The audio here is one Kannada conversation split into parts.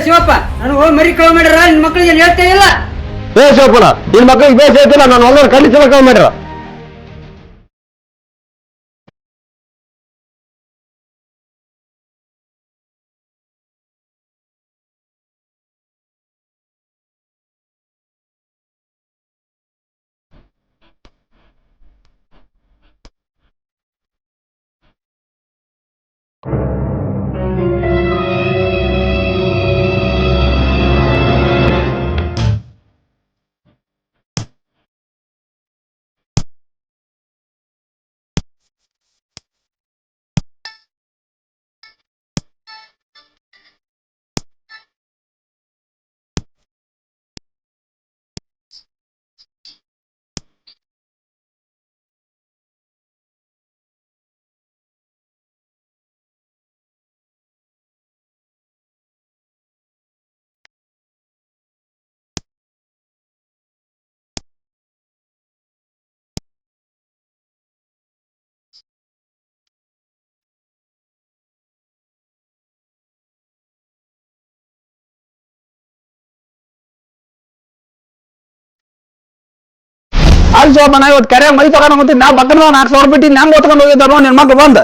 ಏ ಶಿವಪ್ಪ ನನಗೆ ಹೋಗಿ ಮರಿ ಕಳು ಮಾಡ್ಯಾರ ನಿನ್ ಮಕ್ಳಿಗೆ ಏನ್ ಹೇಳ್ತಾ ಇಲ್ಲ ಏ ಶಿವಪ್ಪನ ನಿನ್ ಮಕ್ಕಳಿಗೆ ಬೇಸ್ ಐತಿಲ್ಲ ನಾನು ಹೊಲ ಖಂಡಿತ ಕಮ್ಮಿ ಮಾಡ್ಯಾರ ಅಲ್ಲಿ ಶಿವಪ್ಪನ ಇವತ್ತು ಕೆರೆ ಮೈ ತಗೊಂಡ್ ಹೋಗ್ತೀನಿ ನಾ ಬಕ್ಕನ ನಾಲ್ಕು ಸಾವಿರ ಬಿಟ್ಟು ನಂಗೆ ಓದ್ಕೊಂಡು ಹೋಗಿದ್ದಾರೋ ನಿನ್ ಮಕ್ಳು ಬಂದ.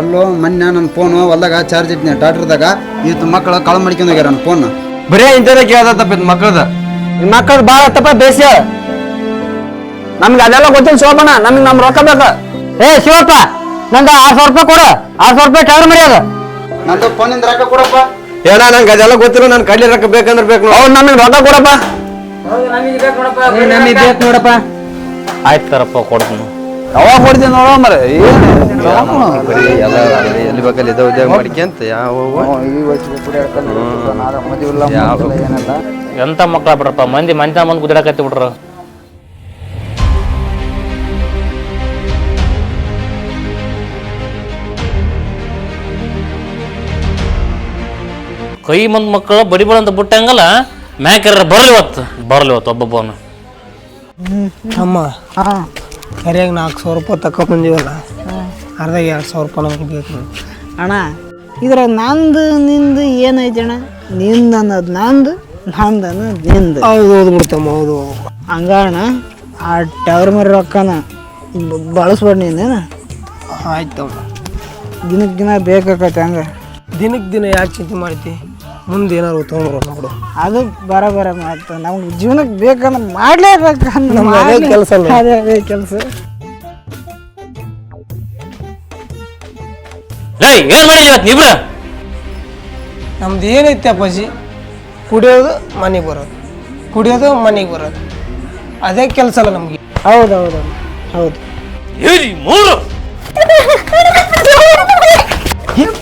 ಅಲ್ಲೋ ಮೊನ್ನೆ ನನ್ನ ಫೋನು ಹೊಲ್ದಾಗ ಚಾರ್ಜ್ ಇಟ್ಟಿನಿ ಟಾಟ್ರದಾಗ ಇವತ್ತು ಮಕ್ಕಳು ಕಳ ಮಾಡ್ಕೊಂಡು ಹೋಗ್ಯಾರ ನನ್ನ ಫೋನ್ ಬರೀ ಇಂಥದೇ ಕೇಳ್ದತ್ತಪ್ಪ ಇದು ಮಕ್ಕಳದ ನಿಮ್ಮ ಮಕ್ಕಳು ಭಾಳ ತಪ್ಪ ಬೇಸ ನಮ್ಗೆ ಅದೆಲ್ಲ ಗೊತ್ತಿಲ್ಲ ಶೋಭನಾ ನಮ್ಗೆ ನಮ್ ರೊಕ್ಕ ಬೇಕ. ಏ ಶಿವಪ್ಪ ನಂದು ಆರ್ ಸಾವಿರ ರೂಪಾಯಿ ಕೊಡು. ಆರ್ ಸಾವಿರ ರೂಪಾಯಿ ಟವರ್ ಮರ್ಯಾದ. ನಂದು ಫೋನಿಂದ ರೊಕ್ಕ ಕೊಡಪ್ಪ. ಏನ ನಂಗೆ ಅದೆಲ್ಲ ಗೊತ್ತಿಲ್ಲ ನನ್ ಕಡ್ಲಿ ರೊಕ್ಕ ಬೇಕಂದ್ರೆ ಬೇಕು ಅವ್ರು ನಮಗೆ ರೊಕ್ಕ ಕೊಡಪ್ಪ. ನಮಗೆ ಬೇಕು ನೋಡಪ್ಪ. ಆಯ್ತು ತರಪ್ಪ ಕೊಡ್ತೀನಿ. ಯಾವಾಗ ಕೊಡ್ತೀನಿ ನೋಡೋ ಮರ? ಏನು? ಎಲ್ಲ ಎಲ್ಲಿ ಬೇಕಲ್ಲಿ ಇದಾವ ಉದ್ಯೋಗ ಮಾಡ್ಕೊಂತ ಯಾವ ಏನಿಲ್ಲ. ಎಂತ ಮಕ್ಳ ಬಿಡ್ರಪ್ಪ? ಮಂದಿ ಮಂದಿ ಮಂದಿ ಕುದಿರಾಕತ್ತಿ ಬಿಡ್ರು. ಕೈ ಮಂದ್ ಮಕ್ಕಳು ಬಡಿಬಳ ಅಂತ ಬಿಟ್ಟಂಗಲ್ಲ? ಮ್ಯಾಕ್ಯಾರ ಬರಲಿ ಇವತ್ತು. ಬರ್ಲಿ ಇವತ್ತು ಒಬ್ಬೊಬ್ಬನು ಅಮ್ಮ ಸರಿಯಾಗಿ ನಾಲ್ಕು ಸಾವಿರ ರೂಪಾಯಿ ತಕೊ ಬಂದೀವಲ್ಲ? ಅರ್ಧ ಎರಡು ಸಾವಿರ ರೂಪಾಯಿ ನಮ್ಗೆ ಬೇಕು. ಅಣ್ಣ ಇದ್ರ ನಂದು ನಿಂದು ಏನೈತೆ ಅಣ್ಣ? ನಿಂದು ಅನ್ನೋದು ನಂದು ನಂದು ಅನ್ನೋದು ನಿಂದು. ಹೌದು ಹೌದು ಬಿಡ್ತಮ್ಮ ಹೌದು ಹಂಗ ಅಣ್ಣ ಆ ಟವರ್ ಮರಿ ರೊಕ್ಕನ ಬಳಸ್ಬೇಡ ನೀನೇನ ಆಯ್ತಮ್ಮ. ದಿನಕ್ಕೆ ದಿನ ಬೇಕಾಗತ್ತೆ ಹಂಗ. ದಿನಕ್ಕೆ ದಿನ ಯಾಕೆ ಚಿಂತೆ ಮಾಡ್ತಿ? ಮುಂದೆ ಏನಾರು ತಗೊಂಡ್ರು ನೋಡು ಅದು ಬರ ಬರ ಮಾತು. ನಮ್ಗೆ ಜೀವನಕ್ಕೆ ಬೇಕಂದ್ರೆ ಮಾಡಲೇಬೇಕು ನಮ್ದು ಅದೇ ಕೆಲಸ? ಅದೇ ಅದೇ ಕೆಲಸ. ಏಯ್ ಏನು ಮಾಡಿಲ್ಲ ಇವತ್ತು ನೀವ್ರ ನಮ್ದು ಏನೈತೆ ಅಪ್ಪಾಜಿ? ಕುಡಿಯೋದು ಮನೆಗೆ ಬರೋದು. ಕುಡಿಯೋದು ಮನೆಗೆ ಬರೋದು. ಅದೇ ಕೆಲಸ ಅಲ್ಲ ನಮಗೆ. ಹೌದು ಹೌದು ಹೌದು. ಏರಿ ಮೂರು.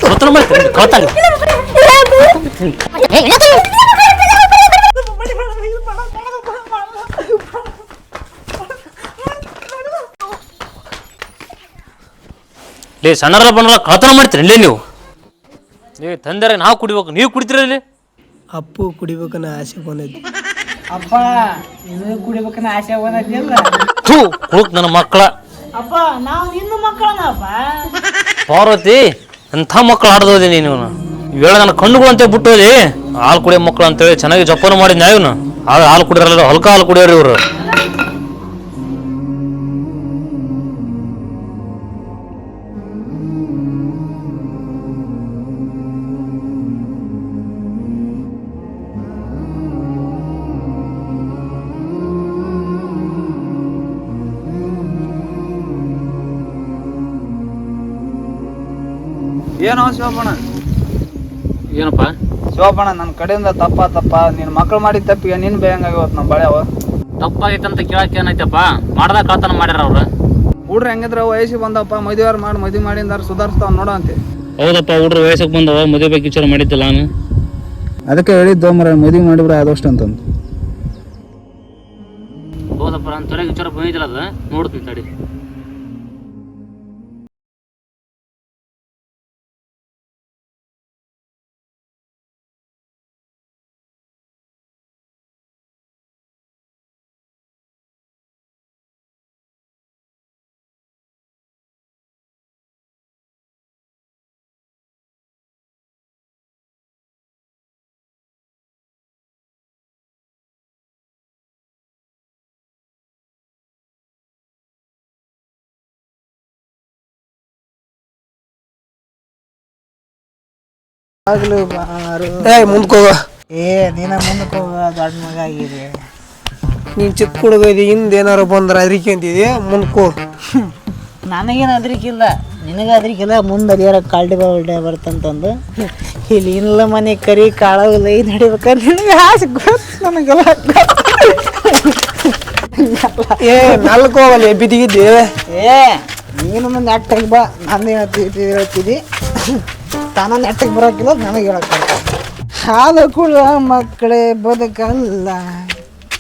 ಗೊತ್ತಲ್ಲ ಮಾಡಿ ಕಳ್ತಾಗ ಲೇ ಸಣ್ಣರ ಬಂದ್ರ ಕಳ್ತನ ಮಾಡ್ತೀರಿ ಲೇ ನೀವು? ಏ ತಂದರೆ ನಾವು ಕುಡಿಬೇಕು ನೀವು ಕುಡಿತೀರಲ್ಲಿ ಅಪ್ಪು ಕುಡಿಬೇಕನ್ನ ಆಸೆ ಬಂದೈತಿ. ಅಪ್ಪ ಇದು ಕುಡಿಬೇಕನ್ನ ಆಸೆ ಬಂದಿಲ್ಲ ಥೂ ಕುಳುಕ್ ನನ್ನ ಮಕ್ಕಳ. ಅಪ್ಪ ನಾವು ಇನ್ನು ಮಕ್ಕಳನಪ್ಪ. ಪಾರ್ವತಿ ಎಂಥ ಮಕ್ಕಳು ಆಡ್ದೋದೆ ನೀನು ಇವೇಳ ನನ್ನ ಕಣ್ಣುಗಳು ಅಂತ ಬಿಟ್ಟೋದಿ ಹಾಲು ಕುಡಿಯೋ ಮಕ್ಕಳು ಅಂತೇಳಿ ಚೆನ್ನಾಗಿ ಜೋಪಾನ ಮಾಡಿದ್ನ ಇವನು? ಹಾಲು ಹಾಲು ಕುಡಿಯೋರಲ್ಲ, ಹೊಲ್ಕ ಹಾಲು ಕುಡಿಯೋರು ಇವರು. ಏನೋ ಶಿವಪ್ಪಣ ಏನಪ್ಪ? ಶಿವಪ್ಪಣ ನನ್ನ ಕಡೆಯಿಂದ ತಪ್ಪ ತಪ್ಪ. ನಿನ್ನ ಮಕ್ಕಳು ಮಾಡಿದ ತಪ್ಪಿಗೆ ನಿನ್ ಬೇಯಂಗಾಗಿವತ್ ಇವತ್ತು ನಮ್ಮ ಬಳೆ ಅವ ತಪ್ಪಾಗೈತೆ ಅಂತ ಕೇಳಕ್ಕೆ ಏನೈತಪ್ಪ ಮಾಡ್ದಾಗ ಕಳ್ತನ ಮಾಡ್ಯಾರ ಅವ್ರು? ಹುಡ್ರ ಹೆಂಗಿದ್ರ ವಯಸ್ಸಿಗೆ ಬಂದಪ್ಪ ಮದುವೆ ಮಾಡಿ ಮದುವೆ ಮಾಡಿಂದಾರ ಸುಧಾರಿಸ್ತಾವ್ ನೋಡೋ ಅಂತೆ. ಹೌದಪ್ಪ ಹುಡ್ರು ವಯಸ್ಸಿಗೆ ಬಂದವ ಮದುವೆ ಬಗ್ಗೆ ವಿಚಾರ ಮಾಡಿದ್ದಿಲ್ಲ ನಾನು? ಅದಕ್ಕೆ ಹೇಳಿದ್ದು ಮರ ಮದುವೆ ಮಾಡಿಬಿಡ ಆದಷ್ಟು ಅಂತಂದು. ಆಗ್ಲು ಬಾರು ಏ ಮುಂದ್ಕೋಗ ಏ ನೀನ ಮುಂದಕ್ಕೆ ಹೋಗ ದೊಡ್ಡ ಮಗ ಆಗಿದೆ ನೀನ್ ಚಿಕ್ಕ ಹುಡುಗ ಇದೆ ಹಿಂದೆ ಏನಾರು ಬಂದ್ರೆ ಅದಕ್ಕೆ ಅಂತಿದ್ಯ? ಮುಂದ್ಕೋ ನನಗೇನು ಅದ್ರಿಕಿಲ್ಲ. ನಿನಗೆ ಅದ್ರಿಕಿಲ್ಲ ಮುಂದೆ ಅದೇರ ಕಾಲ್ಡಿ ಬಾಲ್ಡೆ ಬರ್ತಂತಂದು. ಇಲ್ಲಿ ಇಲ್ಲ ಮನೆ ಕರಿ ಕಾಳಲ್ಲ ಐದು ನಡಿಬೇಕಂದ್ರೆ ನಿನಗೆ ಆಸೆ ಗೊತ್ತು ನನಗೆಲ್ಲ ಏ ನಾಲ್ಕು ಹೋಗಲ್ಲ ಬಿದ್ದಿಗಿದ್ದೆ ಏ. ನೀನು ನೆಟ್ಟಾಗಿ ಬಾ. ನಾನು ಹೇಳ್ತಿದ್ದಿ ತಾನ ನೆಟ್ಟಗೆ ಬರೋಕಿಲ್ಲ ನನಗೆ ಹೇಳಕ್ಕೆ ಹಾಲು ಕುಳ ಮಕ್ಕಳೇ ಬದುಕಲ್ಲ.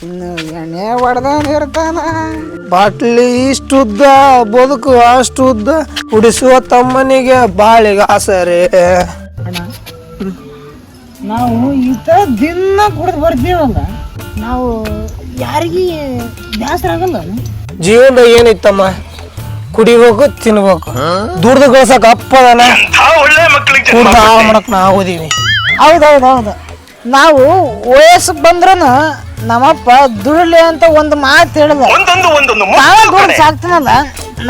ಇನ್ನು ಎಣ್ಣೆ ಹೊಡೆದ ಇರ್ತಾನ. ಬಾಟ್ಲಿ ಇಷ್ಟುದ್ದ ಬದುಕು ಅಷ್ಟುದ್ದ ಉಡಿಸುವ ತಮ್ಮನಿಗೆ ಬಾಳಿಗೆ ಆಸರೆ. ಅಣ್ಣ ನಾವು ಈ ಥರ ದಿನ ಕುಡಿದು ಬರ್ತೀವಲ್ಲ ನಾವು ಯಾರಿಗೆ ಬೇಸರ ಆಗಲ್ಲ. ಜೀವನದಾಗ ಏನೈತಮ್ಮ ಕುಡಿಬೇಕು ತಿನ್ಬೇಕು. ದುಡ್ದು ಗಳಿಸಕ್ ಅಪ್ಪದನ ಕುಡ್ದು ಹಾಳು ಮಾಡಕ್ ನಾವು ಓದೀವಿ ಹೌದೌದು ಹೌದು ನಾವು ವಯಸ್ಸು ಬಂದ್ರೂ ನಮ್ಮಪ್ಪ ದುಡಿಲಿ ಅಂತ ಒಂದು ಮಾತು ಹೇಳಿದ. ದುಡ್ಡು ಸಾಕ್ತೀನಲ್ಲ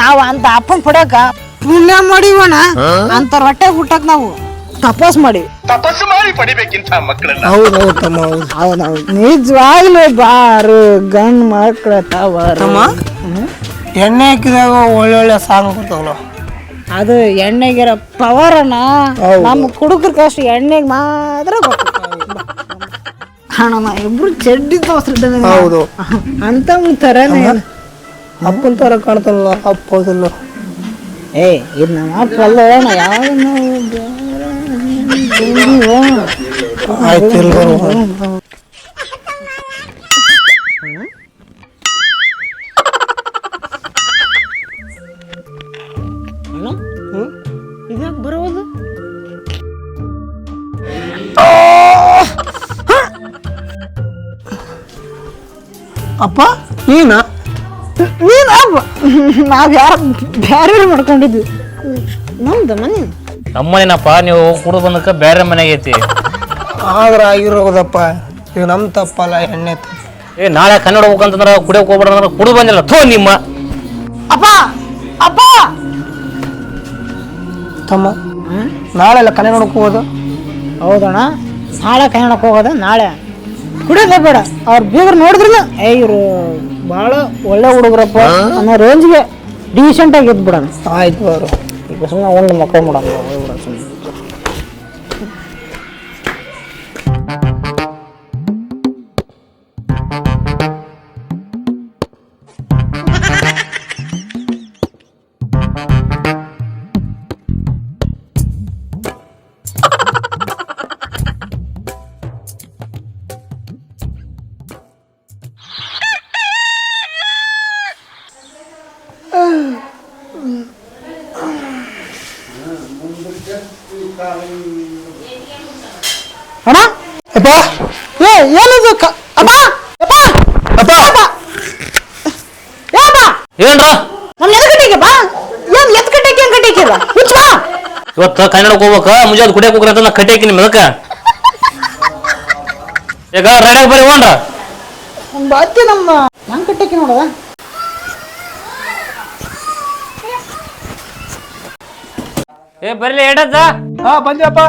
ನಾವು ಅಂತ ಅಪ್ಪನ್ ಪಡಕ ಪುಣ್ಯ ಮಾಡಿವಣ. ಅಂತ ರೊಟ್ಟೆ ಹುಟ್ಟಕ್ ನಾವು ತಪಸ್ ಮಾಡಿ. ಹೌದು ಹೌದು ತಮ್ಮ ಹೌದು. ಹೌದೌದು. ನಿಜವಾಗ್ಲೂ ಬಾರು ಗಂಡ್ ಮಕ್ಕಳ ತವರ. ತಮ್ಮ? ಎಣ್ಣೆ ಹಾಕಿದಾಗ ಒಳ್ಳೊಳ್ಳೆ ಸಾಂಗ್ ಬರ್ತಾವಲ್ಲ ಅದು ಎಣ್ಣೆಗಿರೋ ಪವರ್ ಅಣ್ಣ ನಮ್ಮ ಕುಡುಕ್ರ ಕಷ್ಟ ಎಣ್ಣೆಗೆ ಮಾತ್ರ ಗೊತ್ತು. ಅಣ್ಣ ನಾ ಇಬ್ರು ಚಡ್ಡಿ ದೋಸ್ರಿದ್ದಂಗೆ ಹೌದು. ಅಂತ ಥರನೇ ಅಪ್ಪನ ತರ ಕಾಣ್ತಾನಲ್ಲ ಅಪ್ಪ ಹೌದಲ್ಲ ಏ ಇದು ನಮ್ಮ ಅಪ್ಪ ಅಲ್ಲ ಅಣ್ಣ ಯಾವ ಆಯ್ತು ಬರುವ. ಅಪ್ಪ? ನೀನ? ನೀನು ಅಪ್ಪ? ನಾವು ಯಾರ ಬೇರೆ ಮಾಡ್ಕೊಂಡಿದ್ವಿ. ನಮ್ದು ಮನೆ? ನಮ್ಮನೇನಪ್ಪ ನೀವು ಕುಡಿದು ಬಂದಕ್ಕೆ ಬೇರೆ ಮನೆಗೆ ಐತಿ ಆದ್ರ ಆಗಿರೋದಪ್ಪ ಇದು ನಮ್ ತಪ್ಪಲ್ಲ ಎಣ್ಣೆ ತಪ್ಪು. ಏ ನಾಳೆ ಕನ್ನಡ ಹೋಗ್ಬೇಕಂತಂದ್ರೆ ಕುಡಿಯೋಕೆ ಹೋಗ್ಬೇಡ ಅಂದ್ರೆ ಕುಡಿದು ಬಂದಿಲ್ಲ. ಥೋ ನಿಮ್ಮ. ಅಪ್ಪ! ಅಪ್ಪ! ತಮ್ಮ ನಾಳೆ ಎಲ್ಲ ಕನ್ನಡ ನೋಡಕ್ ಹೋಗೋದು? ಹೌದಣ್ಣ. ನಾಳೆ ಕನ್ನಡಕ್ಕೆ ಹೋಗೋದ? ನಾಳೆ? ಕುಡಿಯೋದೇ ಬೇಡ. ಅವ್ರ ಬೀಗರು ನೋಡಿದ್ರಲ್ಲ ಏ ಇವರು ಭಾಳ ಒಳ್ಳೆ ಹುಡುಗರಪ್ಪ ಅನ್ನೋ ರೇಂಜ್ಗೆ ಡೀಸೆಂಟಾಗಿ ಇದ್ಬಿಡೋಣ ಆಯ್ತು ಅವರು. ಈಗ ಸುಮ್ಮನೆ ಒಂದು ಮಕ್ಕಳು ಮಾಡೋಣ ಏನ್ರ? ನಮ್ಮ ಬಾ. ಏನ್ ಎತ್ಕಟ್ಟಕ್ಕೆ ಏನ್ ಕಟ್ಟಿಗೆ ಹುಚ್ಚ ಬಾ. ಇವತ್ತು ಕನ್ನಡಕ್ಕೆ ಹೋಗ್ಬೇಕ? ಮುಂಜಾನೆ ಕುಡಿಯೋಕೆ ಹೋಗ್ರಿ ಅಂತ ನಾ ಕಟ್ಟಿ ಹಾಕಿನಿ ಅದಕ್ಕೆ ಈಗ ರೆಡಿಯಾಗಿ ಒಂದು ಅತ್ತಿ ನಮ್ಮ ನಂಗೆ ಕಟ್ಟಕ್ಕೆ ನೋಡದ ಏ ಬರ್ಲಿ ಎಡದ ಹಾ ಬಂದ್ಯಪ್ಪ.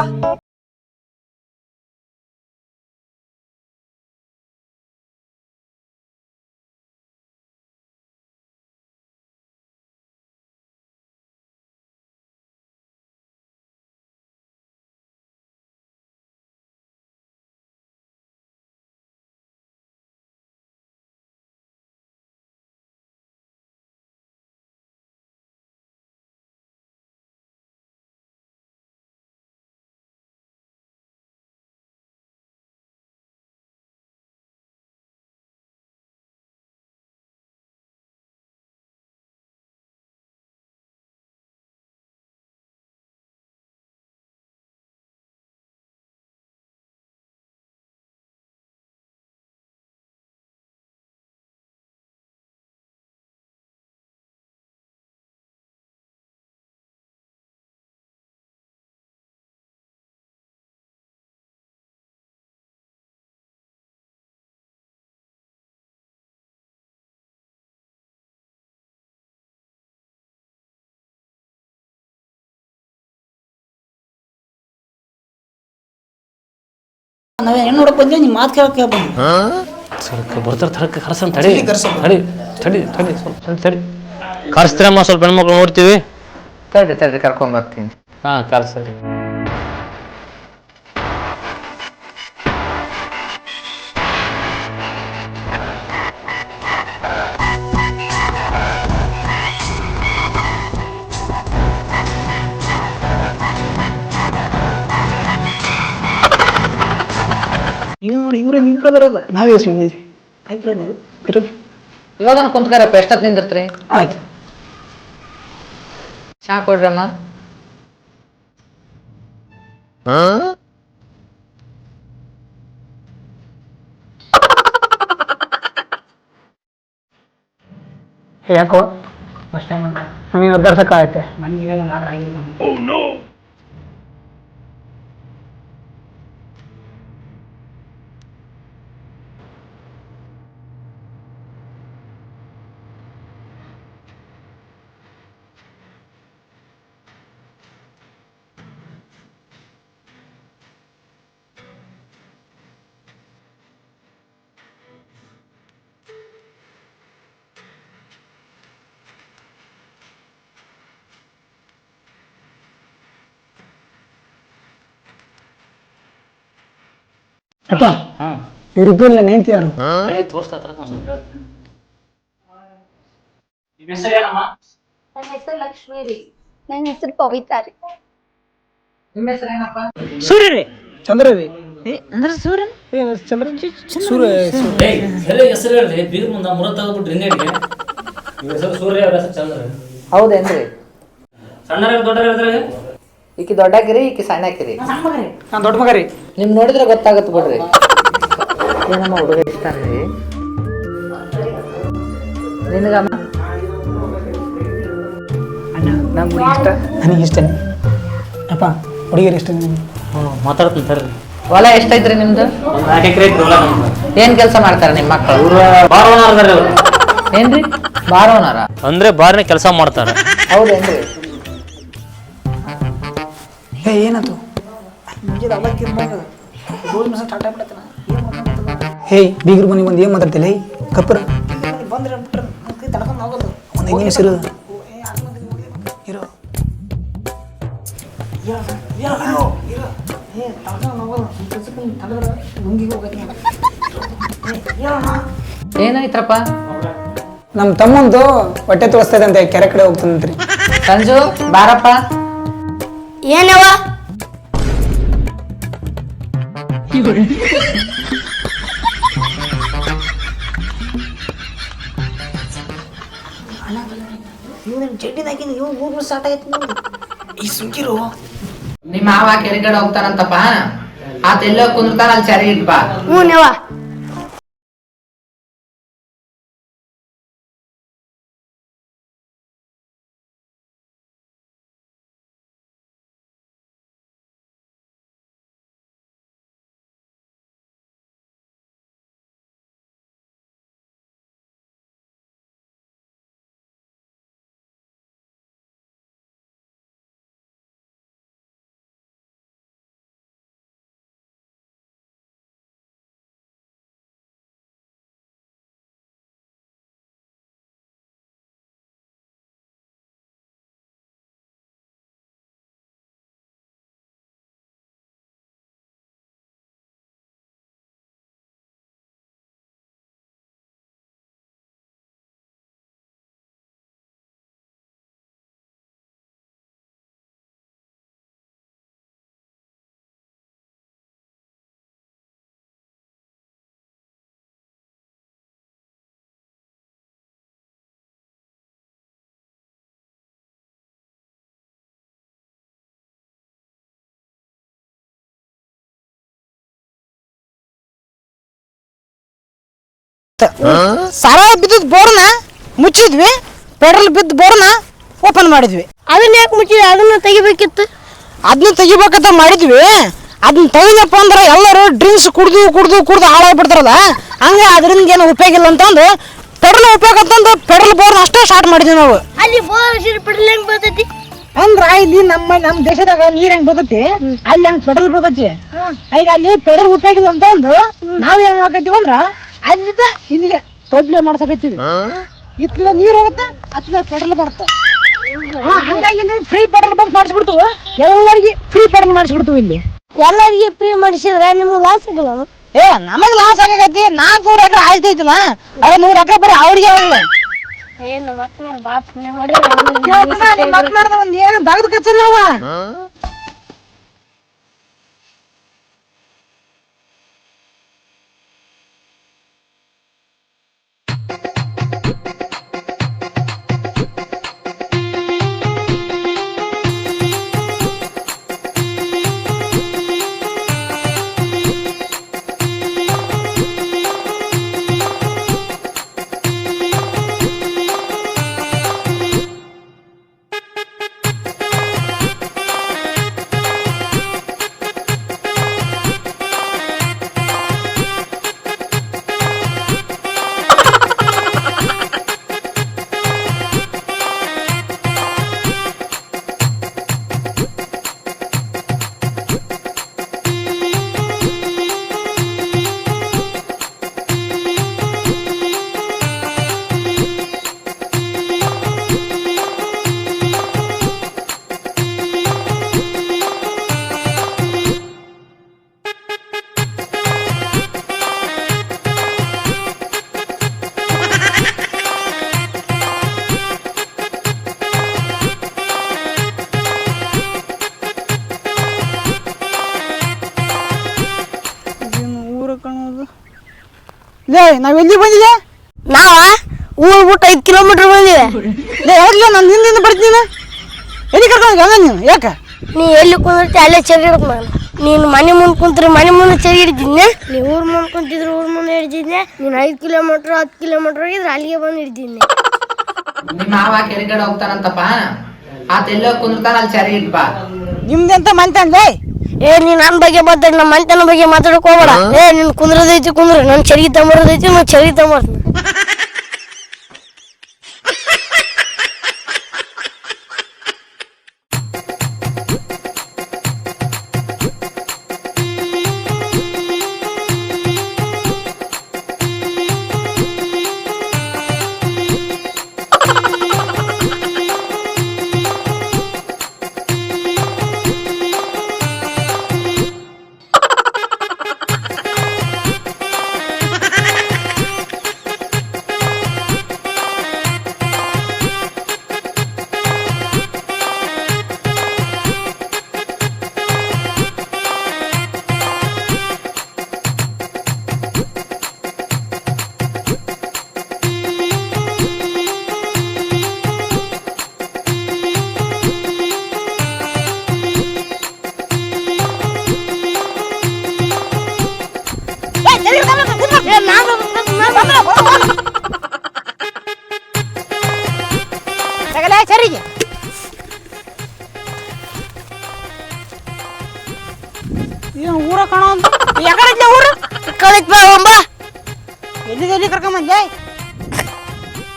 ನಾವೇ ಹೆಣ್ಣು ನೋಡಕ್ ಬಂದ್ವಿ ನಿಮ್ಮ ಮಾತು ಕೇಳಕ್ಕೆ ಬಂದ್ವಿ ಸ್ವಲ್ಪ ಬರ್ತಾರೆ ತರಕ್ಕೆ ಕರ್ಸನ್ ತಡಿ. ತಡಿ ತಡಿ ತಡಿ ಸ್ವಲ್ಪ ತಡಿ. ತಡಿ ಕರ್ಸ್ತೀರಮ್ಮ ಸ್ವಲ್ಪ ಹೆಣ್ಮಕ್ಳು ನೋಡ್ತೀವಿ. ತಡ್ರಿ ತಡ್ರಿ ಕರ್ಕೊಂಡ್ ಬರ್ತೀನಿ. ಹಾ ಕರ್ಸರಿ ಇವ್ರು ಬ್ರದರ್ ನಿಂತ್ಕೊಳ್ಳೋದ್ರಲ್ಲ ನಾವೇ ಸುಮ್ಮನೆ ಆಯ್ತು ಇವಾಗ ಕುಂತ್ಕಾರಪ್ಪ ಎಷ್ಟೊತ್ತು ನಿಂದಿರ್ತ್ರಿ? ಆಯ್ತು. ಚಾ ಕೊಡ್ರಮ್ಮ ಯಾಕೋ? ಫಸ್ಟ್ ಟೈಮ್ ನಮಗೆ ಒದ್ದಾಡ್ಸಕ್ಕಾಗತ್ತೆ ನನಗೆ ಅಪ್ಪ ಇವರಿಬ್ಬರು ನೆಂತಿ ಯಾರು? ನನ್ನ ಹೆಸರು ಲಕ್ಷ್ಮೀ ರೀ. ನನ್ನ ಹೆಸರು ಪವಿತ್ರ ರೀ. ಸೂರ್ಯ ರೀ. ಚಂದ್ರ ರೀ. ಅಂದ್ರೆ ಸೂರ್ಯನ್? ಏನು ಚಂದ್ರ ಸೂರ್ಯ ಹೆಸರು ಹೇಳ್ರಿ. ಬೀರ್ ಮುಂದೆ ಮುರ ತೆಗೆದ್ಬಿಟ್ರಿ ಹಿಂದೇಟಿಗೆ ಇವ್ರ ಹೆಸರು ಸೂರ್ಯ ಅವ್ರ ಹೆಸರು ಚಂದ್ರ. ಹೌದೇನ್ರಿ? ಸಣ್ಣ ದೊಡ್ಡ ಈಕಿ ದೊಡ್ಡಾಕಿರಿ ಈಕಿ ಸಣ್ಣಾಕಿರಿ ನಾನು ದೊಡ್ಡ ಮಗ ರೀ ನಿಮ್ ನೋಡಿದ್ರೆ ಗೊತ್ತಾಗತ್ತೆ ಬಿಡ್ರಿ. ಏನಮ್ಮ ಹುಡುಗ ಇಷ್ಟ ರೀ? ನಿನಗಮ್ಮ? ನಮ್ಗೆ ಇಷ್ಟ. ನನಗೆ ಇಷ್ಟ ಅಪ್ಪ ಹುಡುಗಿಯರು ಇಷ್ಟ ಮಾತಾಡ್ತೀನಿ ತರ್ರಿ ಹೊಲ ಎಷ್ಟೈತ್ರಿ ನಿಮ್ದು? ನಾಲ್ಕು ಎಕರೆ ಐತ್ರಿ ಹೊಲ ನಮ್ದು. ಏನ್ ಕೆಲಸ ಮಾಡ್ತಾರೆ ನಿಮ್ಮ ಮಕ್ಕಳು ಬಾರವನ ಅದಾರ್ರಿ ಅವ್ರು. ಏನ್ರಿ? ಬಾರೋನಾರ ಅಂದ್ರೆ ಬಾರ್ನೆ ಕೆಲಸ ಮಾಡ್ತಾರೆ. ಹೌದೇನ್ರಿ? ಏ ಏನದು? ಹೇ ಬೀಗರು ಮನೆ ಬಂದು ಏನು ಮಾತಾಡ್ತಿಲ್ಲ ಹೇ ಕಪ್ಪರ. ಬಂದ್ರೆ ತಡ್ಕೊಂಡು ಹೋಗೋದು. ಒಂದು ಐದು ನಿಮಿಷ ಇರು. ಇರು. ಏನಾಯ್ತ್ರಪ್ಪ? ನಮ್ಮ ತಮ್ಮಂದು ಹೊಟ್ಟೆ ತೋರಿಸ್ತದಂತೆ ಕೆರೆ ಕಡೆ ಹೋಗ್ತದಂತ್ರಿ ಸಂಜು ಬಾರಪ್ಪ. ಏನವ ನಿಮ್ಮ ಮಾವ ಕೆರೆಗಡೆ ಹೋಗ್ತಾನಂತಪ್ಪ ಆತ ಎಲ್ಲೋ ಕುಂದ್ರತಾನ ಅಲ್ಲಿ ಚರಿ ಇಟ್ಬಾ ಹ್ಞೂ ಸಾರ ಬಿದ್ದದ್ ಬೋರ್ನ ಮುಚ್ಚಿದ್ವಿ. ಪೆಟ್ರೋಲ್ ಬಿದ್ದ ಬೋರ್ನ ಓಪನ್ ಮಾಡಿದ್ವಿ. ಅದನ್ನ ಯಾಕೆ ಮುಚ್ಚಿದ್ವಿ ಅದನ್ನ ತೆಗಿಬೇಕಿತ್ತು. ಅದನ್ನ ತೆಗಿಬೇಕಂತ ಮಾಡಿದ್ವಿ. ಅದನ್ನ ತೆಗಿದಪ್ಪ ಅಂದ್ರೆ ಎಲ್ಲರೂ ಡ್ರಿಂಕ್ಸ್ ಕುಡ್ದು ಕುಡ್ದು ಕುಡ್ದು ಹಾಳಾಗ್ಬಿಡ್ತಾರಲ್ಲ. ಹಂಗೆ ಅದರಿಂದ ಏನು ಉಪಯೋಗ ಇಲ್ಲ ಅಂತಂದು ಪೆಟ್ರೋಲ್ ಉಪಯೋಗ ಅಂತಂದು ಪೆಟ್ರೋಲ್ ಬೋರ್ನ ಅಷ್ಟೇ ಸ್ಟಾರ್ಟ್ ಮಾಡಿದ್ವಿ ನಾವು. ಅಲ್ಲಿ ಪೆಟ್ರೋಲ್ ಹೆಂಗ್ ಬರ್ತೈತಿ? ಅಂದ್ರ ಇಲ್ಲಿ ನಮ್ಮ ನಮ್ಮ ದೇಶದಾಗ ನೀರ್ ಹೆಂಗ್ ಬರ್ತೈತಿ? ಅಲ್ಲಿ ಹೆಂಗ್ ಪೆಟ್ರೋಲ್ ಬರ್ತೈತಿ. ಈಗ ಅಲ್ಲಿ ಪೆಟ್ರೋಲ್ ಉಪಯೋಗಿದ ಅಂತ ನಾವು ನಾವ್ ಏನ್ ಹಾಕತ್ತೀವಿ ಅಂದ್ರ ಅಲ್ಲಿಂದ ಇಲ್ಲಿಗೆ ತೊಡ್ಲೆ ಮಾಡ್ಸಕತ್ತೀವಿ ಇತ್ಲ ನೀರ್ ಹೋಗುತ್ತೆ ಅತ್ಲ ಪೆಟ್ರೋಲ್ ಬರುತ್ತೆ. ಹಂಗಾಗಿ ಫ್ರೀ ಪೆಟ್ರೋಲ್ ಬಂಕ್ ಮಾಡಿಸ್ಬಿಡ್ತು. ಎಲ್ಲರಿಗೆ ಫ್ರೀ ಪೆಟ್ರೋಲ್ ಮಾಡಿಸ್ಬಿಡ್ತು ಇಲ್ಲಿ. ಎಲ್ಲರಿಗೆ ಫ್ರೀ ಮಾಡಿಸಿದ್ರೆ ನಿಮ್ಗೆ ಲಾಸ್ ಆಗಲ್ಲ ಏ ನಮಗ್ ಲಾಸ್ ಆಗೈತಿ ನಾಲ್ಕೂರು ಎಕರೆ ಆಯ್ತೈತಲ್ಲ ಅದ ನೂರ್ ಎಕರೆ ಬರೀ ಅವ್ರಿಗೆ ಆಗಲ್ಲ ಏನು ಮಕ್ಕಳು ಬಾಪ್ ಮಕ್ಳಾರ್ದ ಒಂದ್ ಏನು ದಗದ್ ಕಚ್ಚಲ್ಲ ಲೇ ನಾವ್ ಎಲ್ಲಿ ಬಂದಿದೆ? ನಾವ? ಊರ್ ಬಿಟ್ಟು ಐದು ಕಿಲೋಮೀಟರ್ ಬಂದಿದೆ. ಲೇ ಯಾಕೆ ನಾನು ಹಿಂದಿಂದ ಬರ್ತೀನಿ ಎಲ್ಲಿ ಕರ್ಕೊಂಡು ಹೋಗ ನೀನು? ಯಾಕ? ನೀ ಎಲ್ಲಿ ಕುಂದಿರ್ತಿ ಅಲ್ಲೇ ಚರಿ ಹಿಡ್ಕೊಂಡು ನೀನು ಮನೆ ಮುಂದೆ ಕುಂತ್ರೆ ಮನೆ ಮುಂದೆ ಚರಿ ಹಿಡಿದಿದ್ನೆ ನೀ ಊರ್ ಮುಂದೆ ಕುಂತಿದ್ರೆ ಊರ್ ಮುಂದೆ ಹಿಡಿದಿದ್ನೆ? ನೀನು ಐದು ಕಿಲೋಮೀಟರ್ ಹತ್ತು ಕಿಲೋಮೀಟರ್ ಹೋಗಿದ್ರೆ ಅಲ್ಲಿಗೆ ಬಂದು ಹಿಡಿದಿದ್ನೆ? ನಿಮ್ಮ ಮಾವ ಕೆರೆಗಡೆ ಹೋಗ್ತಾನಂತಪ್ಪ. ಆತ ಎಲ್ಲೋ ಕುಂದಿರ್ತಾನ ಅಲ್ಲಿ ಚರಿ ಇಟ್ಪ ನಿಮ್ದೆಂತ ಮಂತಂದೆ ಏ ನೀ ನನ್ನ ಬಗ್ಗೆ ಮಾತಾಡಿ ನಮ್ಮ ಮಂತನ ಬಗ್ಗೆ ಮಾತಾಡಕ್ ಹೋಗ್ಬೇಡ. ಏ ನಿನ್ ಕುಂದ್ರದೈತಿ ಕುಂದ್ರ ನನ್ ಚರಿ ತಗೊಂಬರೋದೈತಿ ನಾನು ಚರಿ ತಗೊಂಬರ್ತೀನಿ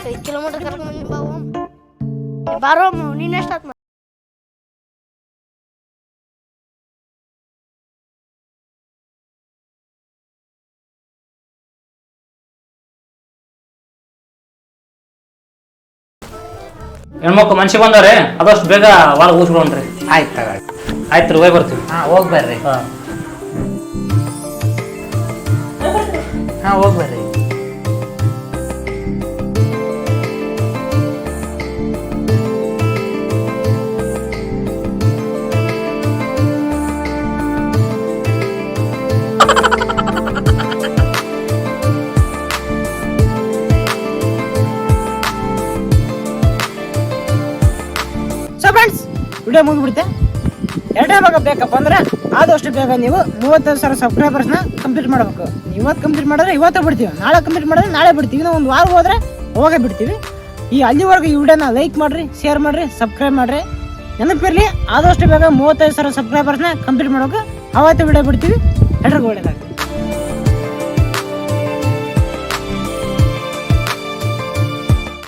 ಐದು ಕಿಲೋಮೀಟರ್ ಕರ್ಕೊಂಡು ಬಾವು. ಬಾರೋ ನೀನ್ ಎಷ್ಟಾತ್ ಹೆಣ್ಮಕ್ಳು ಮನ್ಸಿ ಬಂದವ್ರೆ ಅದಷ್ಟು ಬೇಗ ವಾರ ಊಸ್ಬಿಡೋಣ್ರಿ ಆಯ್ತು ತಗೊಳ್ಳಿ ಆಯ್ತು ರೀ ಹೋಗಿ ಬರ್ತೀವಿ. ಹಾ ಹೋಗಿ ಬರ್ರಿ. ಹಾಂ. ಹಾ ಹೋಗಿ ಬರ್ರಿ. ವಿಡಿಯೋ ಮುಗಿಬಿಡುತ್ತೆ ಎರಡನೇ ಭಾಗ ಬೇಕಪ್ಪ ಅಂದ್ರೆ ಆದಷ್ಟು ಬೇಗ ನೀವು ಮೂವತ್ತೈದು ಸಾವಿರ ಸಬ್ಸ್ಕ್ರೈಬರ್ಸ್ನ ಕಂಪ್ಲೀಟ್ ಮಾಡಬೇಕು. ಇವತ್ತು ಕಂಪ್ಲೀಟ್ ಮಾಡಿದ್ರೆ ಇವತ್ತೇ ಬಿಡ್ತೀವಿ. ನಾಳೆ ಕಂಪ್ಲೀಟ್ ಮಾಡಿದ್ರೆ ನಾಳೆ ಬಿಡ್ತೀವಿ. ಇನ್ನೂ ಒಂದು ವಾರ ಹೋದ್ರೆ ಹೋಗೇ ಬಿಡ್ತೀವಿ. ಈ ಅಲ್ಲಿವರೆಗೂ ಈ ವಿಡಿಯೋನ ಲೈಕ್ ಮಾಡಿರಿ ಶೇರ್ ಮಾಡಿರಿ ಸಬ್ಸ್ಕ್ರೈಬ್ ಮಾಡಿರಿ. ನೆನಪಿರಲಿ, ಆದಷ್ಟು ಬೇಗ ಮೂವತ್ತೈದು ಸಾವಿರ ಸಬ್ಸ್ಕ್ರೈಬರ್ಸ್ನ ಕಂಪ್ಲೀಟ್ ಮಾಡೋಕೆ ಅವತ್ತು ವಿಡಿಯೋ ಬಿಡ್ತೀವಿ. ಎಲ್ರಿಗೂ ಒಳ್ಳೇದಾಗ